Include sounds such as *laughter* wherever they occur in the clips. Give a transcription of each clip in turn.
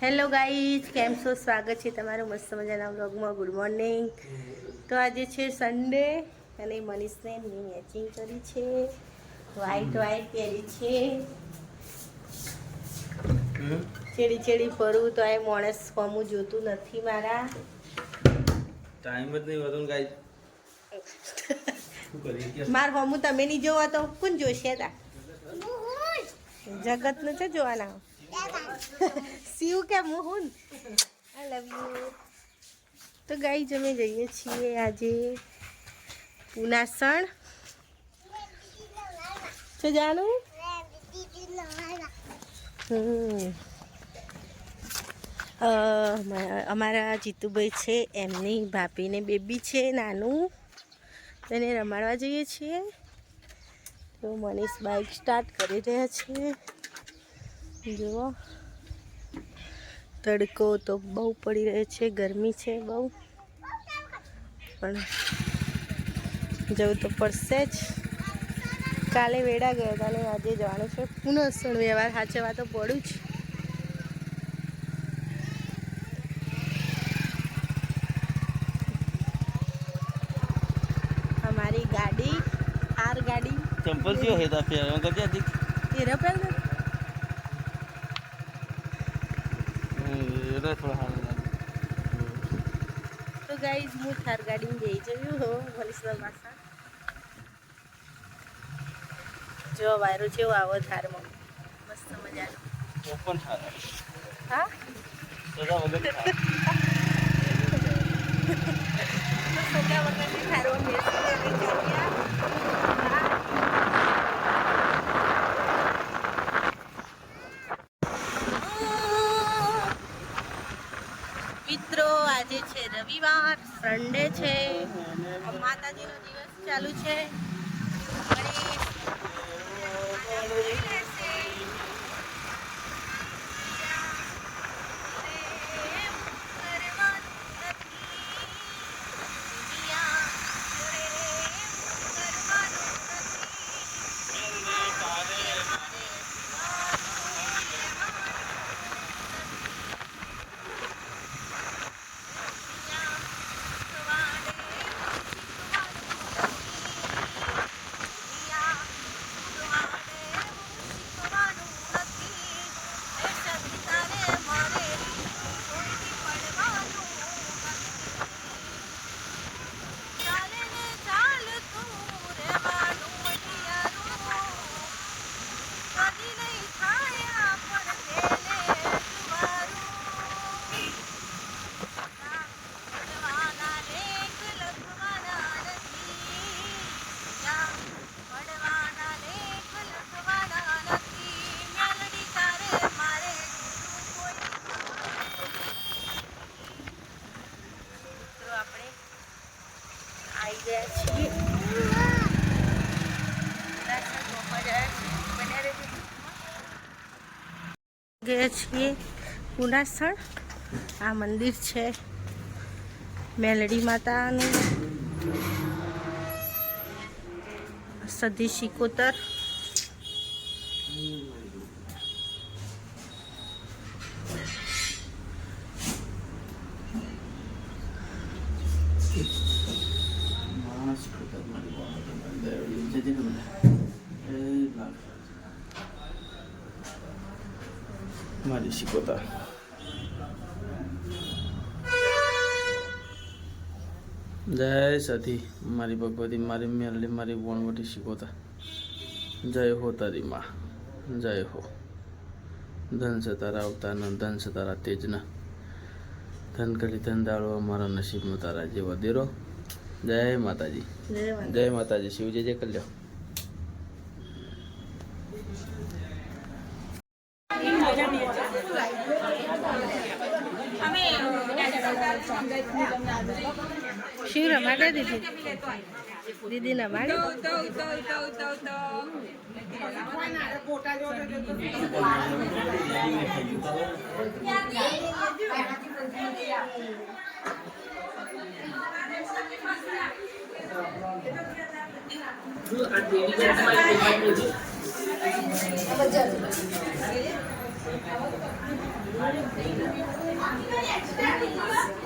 Hello guys કેમ છો? સ્વાગત છે તમારું મસ્ત મજાના વ્લોગમાં. ગુડ મોર્નિંગ તો આજે છે સન્ડે અને મનીષને મેં મેચિંગ કરી છે. વ્હાઈટ વ્હાઈટ પહેરી છે. ચેડી ચેડી ફરું તો એ માણસ ફમું જોતું નથી મારા. ટાઈમ જ નહીં હોતો ને ગાઈ શું કરીએ કે? માર ફમું તમે નહીં જોવા તો કોણ જોશે? તા. જગતનું છે જોવાના. શિવ કે મોહન? આઈ લવ યુ તો ગાઈ અમે જઈએ છીએ આજે પુનાસણ. છે જાણું? અમારા જીતુભાઈ છે એમની ભાભીને બેબી છે નાનું. તેને રમાડવા જઈએ છીએ. તો મનીષ બાઇક સ્ટાર્ટ કરી રહ્યા છે. જુઓ. તડકો તો બહુ પડી રહ્યો છે ગરમી છે બહુ. પણ જવું તો પડશે જ. કાલે વેડા ગયા અને આજે જવાનું છે. પુનઃ વ્યવહાર સાચવવા તો પડું જ. અમારી ગાડી આર ગાડી. ચંપલ કયો હેતા પહેરવા કરજે હતી તેરા પર લાગે. તો ગાઈઝ હું થાર ગાડીમાં જઈ જયું હો પાસા જો વાયરો જેવો આવો થારમાં. મસ્ત મજાનો. ઓપન હા? સદા વગર તો સગા વખતની થારમાં બેસીને અમે જમ્યા હા. મિત્રો આજે છે રવિવાર સન્ડે છે. માતાજીનો દિવસ ચાલુ છે ગણેશ મિત્રો આપણે આવી ગયા છીએ દર્શન ગોપા ગયા છીએ. બન્યા રહેજો. ગયા છીએ પુનાસણ આ મંદિર છે મેલડી માતાનું. સધી શિકોતર માણસ કરતા મારી વાત દયાળી જજે ને મને એ લાગ મારી શીખોતા સતી મારી ભગવતી મારી મેરલી મારી વણવટી શીખોતા જય હો તારી માં. જય હો. ધન સતારા તારા અવતારના ધન સતારા તેજના ધન કરી ધન દાળો અમારા નસીબમાં તારા જેવા દેરો. જય માતાજી. જય માતાજી. શિવજી જય કલ્યાણ đi đi là ba? Ito. Thank you.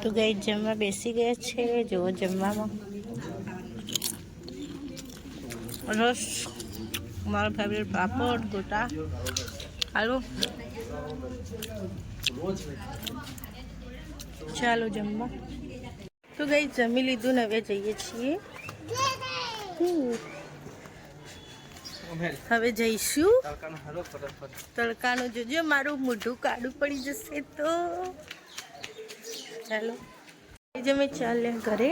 તો ગઈ જમવા બેસી ગયા છે જુઓ જમવામાં રસ મારો ફેવરેટ પાપડ ગોટા હાલો ચાલો જમવા તો ગઈ જમી લીધું ને હવે જઈએ છીએ. હવે જઈશું. તડકાનું જોજો, મારું મોઢું કાળું પડી જશે તો. ચાલો. જમે ચાલ્યા ઘરે.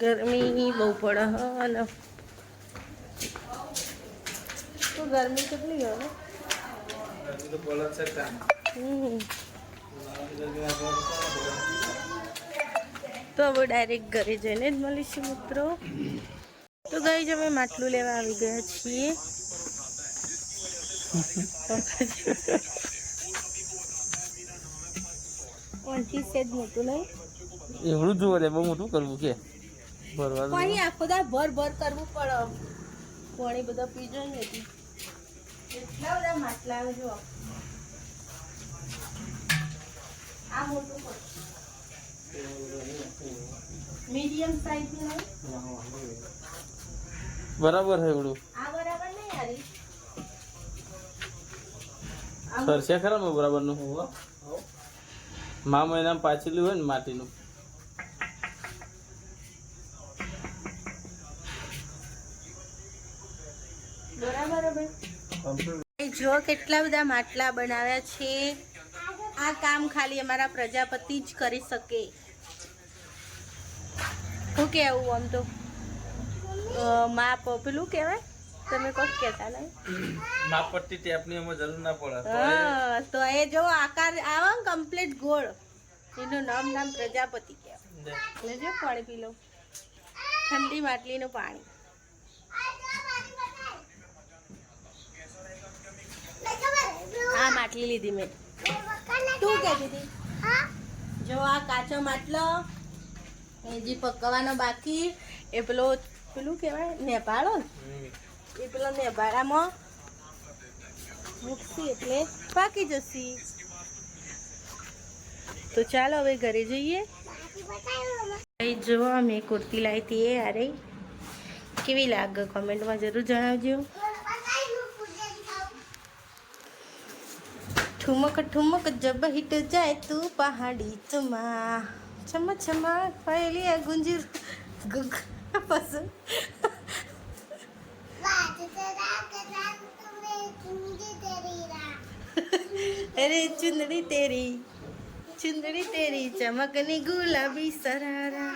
ગરમી બહુ પડે ગરમી કેટલી હવે. તો હવે ડાયરેક્ટ ઘરે જઈને જ મળીશું મિત્રો. તો ગઈ જ અમે માટલું લેવા આવી ગયા છીએ. સેજ મોટું નહીં? એવડું જોવે લે બહુ મોટું કરવું કે? ભરવા પાણી આખો દા ભર ભર કરવું પડે. પાણી બધા પી જાય ને એટલે. બધા માટલા આવે જો આ મોટું મીડિયમ સાઈઝનું બરાબર હે એવડું. આ બરાબર નહીં યારી સરસે ખરા બરાબરનું મા મહિના પાછેલું હોય ને માટીનું બરાબર હે ભાઈ જો કેટલા બધા માટલા બનાવ્યા છે. આ કામ ખાલી અમારા પ્રજાપતિ જ કરી શકે. શું કેવું આમ તો? માપ પેલું કહેવાય? તમે કોક કહેતા નહીં? માપટ્ટી ટેપની અમે જરૂર ના પડે. હા તો એ જો આકાર આવો કમ્પ્લીટ ગોળ. એનું નામ નામ પ્રજાપતિ કહેવાય. લેજો પાણી પી લો. ઠંડી માટલીનું પાણી. આ માટલી લીધી મેં. તું કે દીધી? જો આ કાચો માટલો હજી જે પકવાનો બાકી એ પેલો પેલું કહેવાય નેપાળો એ પેલો નેપાળામાં મૂકશી એટલે પાકી જશે. તો ચાલો હવે ઘરે જઈએ. જો મેં કુર્તી લાવી હતી એ અરે કેવી લાગે? કોમેન્ટમાં જરૂર જણાવજો. ઠુમક ઠુમક જબ હિટ જાય તું પહાડી ચમા છમ છમા ફેલી ગુંજર ગુગ પસંદ અરે ચુંદડી તેરી ચુંદડી તેરી ચમકની ગુલાબી સરારા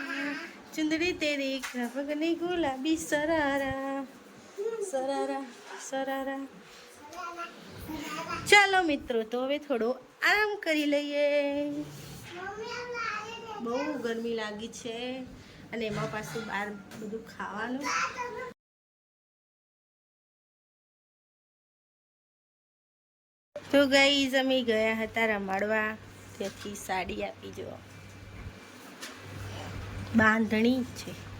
ચુંદડી તેરી ચમકની ગુલાબી સરારા સરારા સરારા ચાલો મિત્રો, તો હવે થોડો આરામ કરી લઈએ. બહુ ગરમી લાગી છે અને એમાં પાછું બહાર બધું ખાવાનું. તો ગઈ અમે ગયા હતા રમાડવા. ત્યાંથી સાડી આપી જો. બાંધણી છે.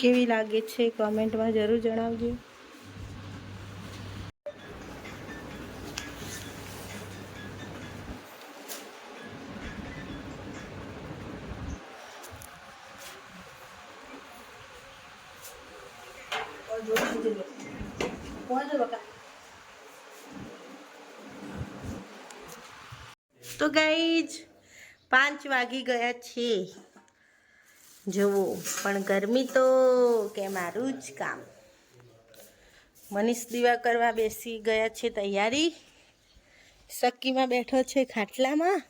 केवी लगे कॉमेंट में ज़रूर जनज तो गई पाँच वगी गया छे જુઓ પણ ગરમી તો કે મારું જ કામ. મનીષ દીવા કરવા બેસી ગયા છે તૈયારી. સક્કીમાં બેઠો છે ખાટલામાં.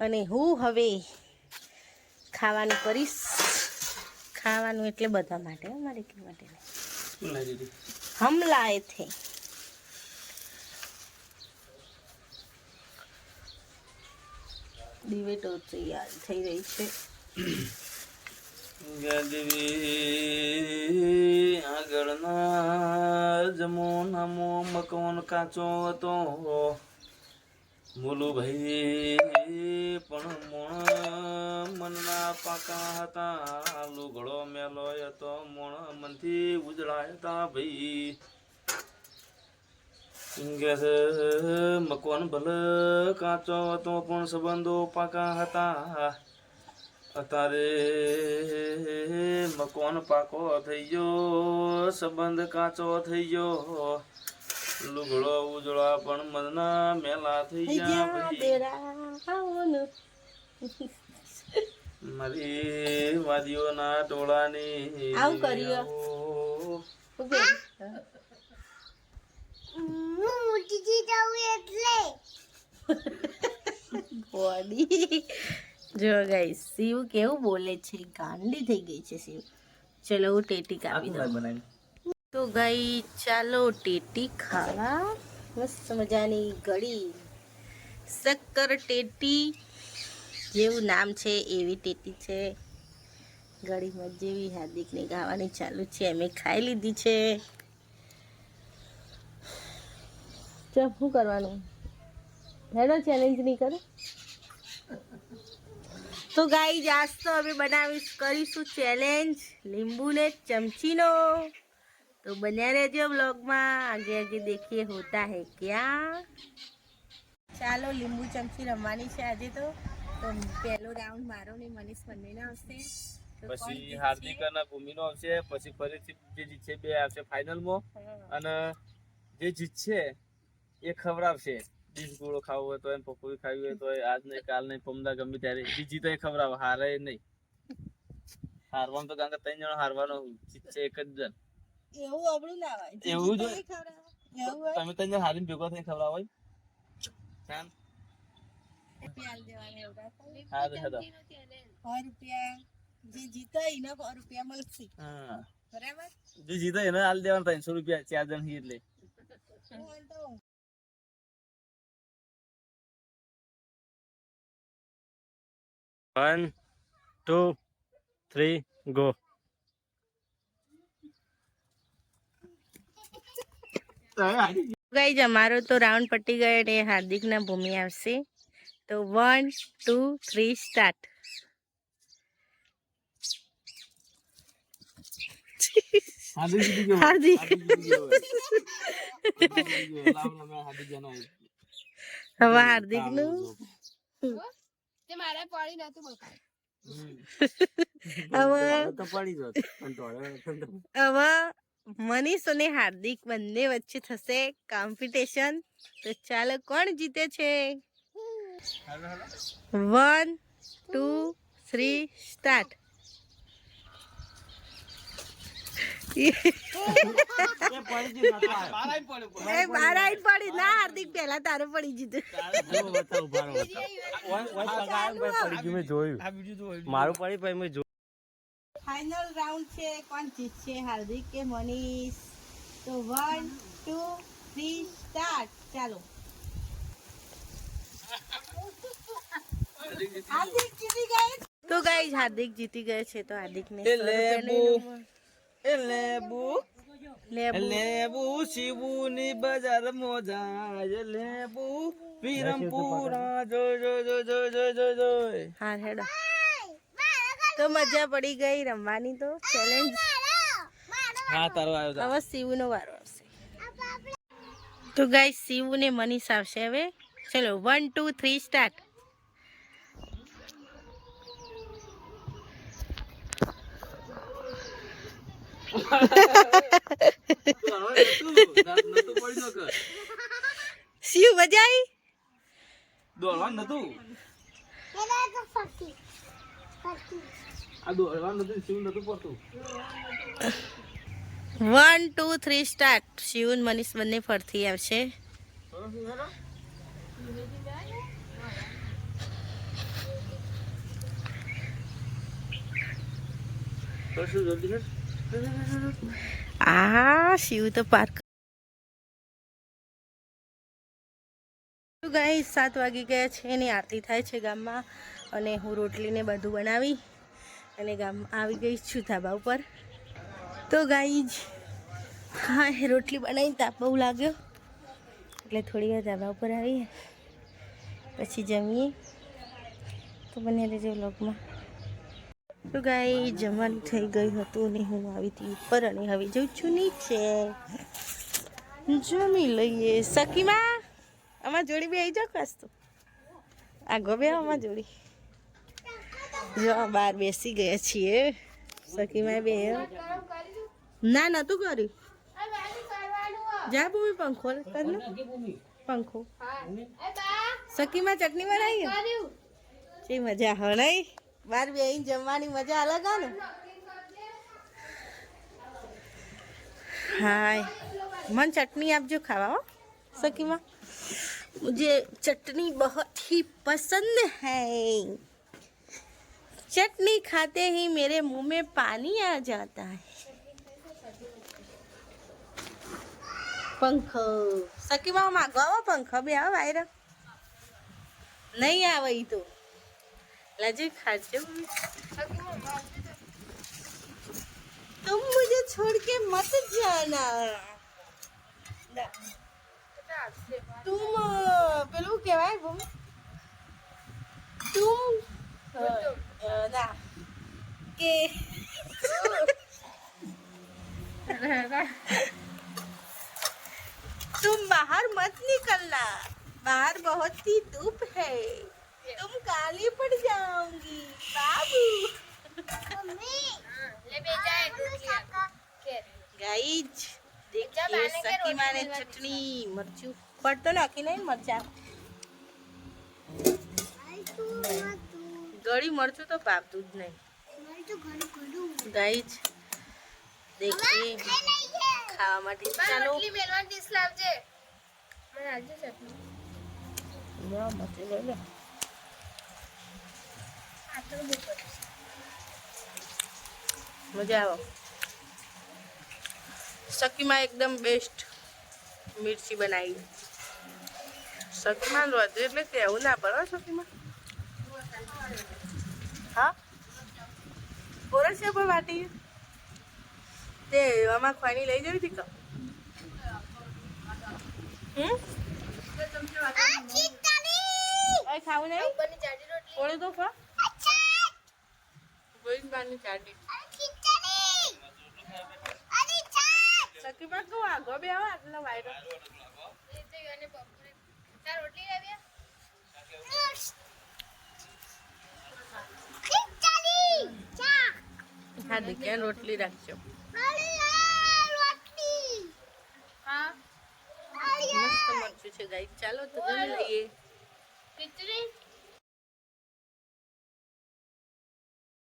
અને હું હવે ખાવાનું કરીશ. ખાવાનું એટલે બધા માટે મારે કે માટે હમ લાએ થે દિવેટો તૈયાર થઈ રહી છે. *coughs* ગદવી આગળના જમોનામો મકવન કાચો હતો બોલું ભાઈ પણ મોણ મનના પાકા હતા લુગડો મેલો હતો, મોણ મનથી ઉજળાય હતા ભાઈ મકવાન ભલે કાચો હતો, પણ સંબંધો પાકા હતા. અત્યારે મકોન પાકો થઈ ગયો સંબંધ કાચો થઈ ગયો લુગડો ઉજળા પણ મનના મેલા થઈ ગયા. મારી વાદીઓના ટોળાની આવું કર્યું. આવો. એટલે *laughs* બોડી જો ગાઈસ શિવ કેવું બોલે છે? ગાંડી થઈ ગઈ છે શિવ. ચલો હું ટેટી કાપી દઉં. તો ગઈ ચાલો ટેટી ખાવા. મસ્ત મજાની ગળી. શક્કર ટેટી જેવું નામ છે એવી ટેટી છે. ગળી મત જેવી હાર્દિકને ગાવાની ચાલુ છે અમે ખાઈ લીધી છે. ચાલ શું કરવાનું? હેડો ચેલેન્જ નહીં કરે. તો ગાઈ આજ તો અમે બનાવીશ કરીશું ચેલેન્જ લીંબુ ને ચમચીનો. તો બન્યા રહેજો બ્લોગમાં આગે આગે દેખીએ હોતા હે ક્યાં. ચાલો લીંબુ ચમચી રમવાની છે આજે તો. તો પહેલો રાઉન્ડ મારો ને મનીષ બંનેનો આવશે. પછી? હાર્દિક અને ભૂમિનો આવશે. પછી ફરીથી જે જીતશે બે આવશે ફાઇનલમાં. અને જે જીતશે એ ખવડાવશે. ગોળો ખાવો હોય તો એમ પકોડી ખાવી હોય તો આજ નહીં કાલ નહીં પમદા ગમે ત્યારે. બીજી તો ખબર હારે નહીં. હારવાનું તો કારણ કે ત્રણ જણ હારવાનો છે એક જ જણ. એવું અબળું ના હોય. એવું જ તમે ત્રણ જણ હારીને ભેગો થઈને ખબર હોય? જે જીતે એને હાલ દેવાના ત્રણસો રૂપિયા ચાર જણ એટલે. One two three go guys અમારો તો રાઉન્ડ પટી ગયો એટલે હાર્દિકના ભૂમિ આવશે. તો one two three start Hardik. હવે હાર્દિક. જીતી તો પડી હવે મનીષ અને હાર્દિક બંને વચ્ચે થશે કોમ્પિટિશન તો ચાલો કોણ જીતે છે? વન ટુ થ્રી સ્ટાર્ટ બાર આઈ પડ્યો, પડ્યો. એ બાર આઈ પડી. ના હાર્દિક પેલા તારે પડી જીધું. પડી ગયું મેં જોયું આ બીજું તો હોય. મારું પડી પછી મેં ફાઇનલ રાઉન્ડ છે. કોણ જીતશે હાર્દિક કે મનીષ? તો વન ટુ થ્રી સ્ટાર્ટ ચાલો. હાર્દિક જીતી ગઈ? તો ગાઈઝ હાર્દિક જીતી ગયો છે તો સો રૂપિયાનું લેબુ. લેબુ શિવની બજાર શિવુની લેબુ વિરમપુરા. જો જો જો જો જોય જો જો. હા હેડો. તો મજા પડી ગઈ રમવાની તો. ચેલેન્જ હા તારો આવ્યો હવે શિવનો વારો આવશે. તો ગાઈ શિવ ને મનીષ આવશે હવે. ચલો one two three start Shiv આવી દોડવાનું નતું આ દોડવાનું નતું શિવ નતું પડતું one two three start Shiv Manish બંને ફરતી આવશે. જલ્દી આ શિવ તો પાર્ક ગાય સાત વાગી ગયા છે એની આરતી થાય છે ગામમાં અને હું રોટલીને બધું બનાવી અને ગામ આવી ગઈ છું ધાબા ઉપર. તો ગાય જ હા રોટલી બનાવી તાપ બહુ લાગ્યો. એટલે થોડી વાર ધાબા ઉપર આવીએ, પછી જમીએ. તો બને રહેજો વ્લોગમાં તો ગાય જમવાનું થઈ ગયું હતું ને હું આવી હતી ઉપર અને હવે જઉં છું નીચે. જમી લઈએ. સખીમાં આમાં જોડી બે આવી જાવ ખાસ તો. આગો બે આમાં જોડી. જો બહાર બેસી ગયા છીએ. સખીમાં બે. ના નતું કર્યું. જા ભૂમિ પંખો પંખો. સખીમાં ચટણી બનાવી મજા હો નહીં? બાર બે જમવાની મજા અલગ આવે હાય. મન ચટनी આપજો ખાવા હો સકીમાં मुझे चटनी बहुत ही पसंद है चटनी खाते ही मेरे मुँह में पानी आ जाता है पंखा सकी मामा मांगवा पंखो भी आवा वायरल नहीं आवा तो તો लाजी खाजो तुम मुझे छोड़ के मत जाना तुम અ, પેલું કહેવાય બહુ તું અ, અ, ના કે तुम बाहर मत निकलना बाहर बहुत ही धूप है तुम काली पड़ जाओगी बाबू ગાઈજ દેખીએ સખી માને ચટણી મરચું પડતો નાખી નહીં મરચા ગળી મરચું તો ભાવતું જ નહીં ગાઈજ દેખીએ ખાવા માટે ચાલો લો, મરચું લઈ લો. મજા આવો. સકીમાં એકદમ બેસ્ટ મિર્ચી બનાવી. સકીમાં રોજ એટલે કહેવું ના પડે સકીમાં હા? બોરસ છે પણ વાટી? તે આમાં ખવાની લઈ જવી હતી કા? હમ? ખાવું નહીં? કોણે તો ખા. ગોઈન બાની ચાટી સકીમાં કહું આગો બે આવો આટલો વાયરો. હા દીકરા રોટલી રાખજો. મસ્ત મરચું છે ગાઈ ચાલો તો જમી લઈએ. ખીચડી?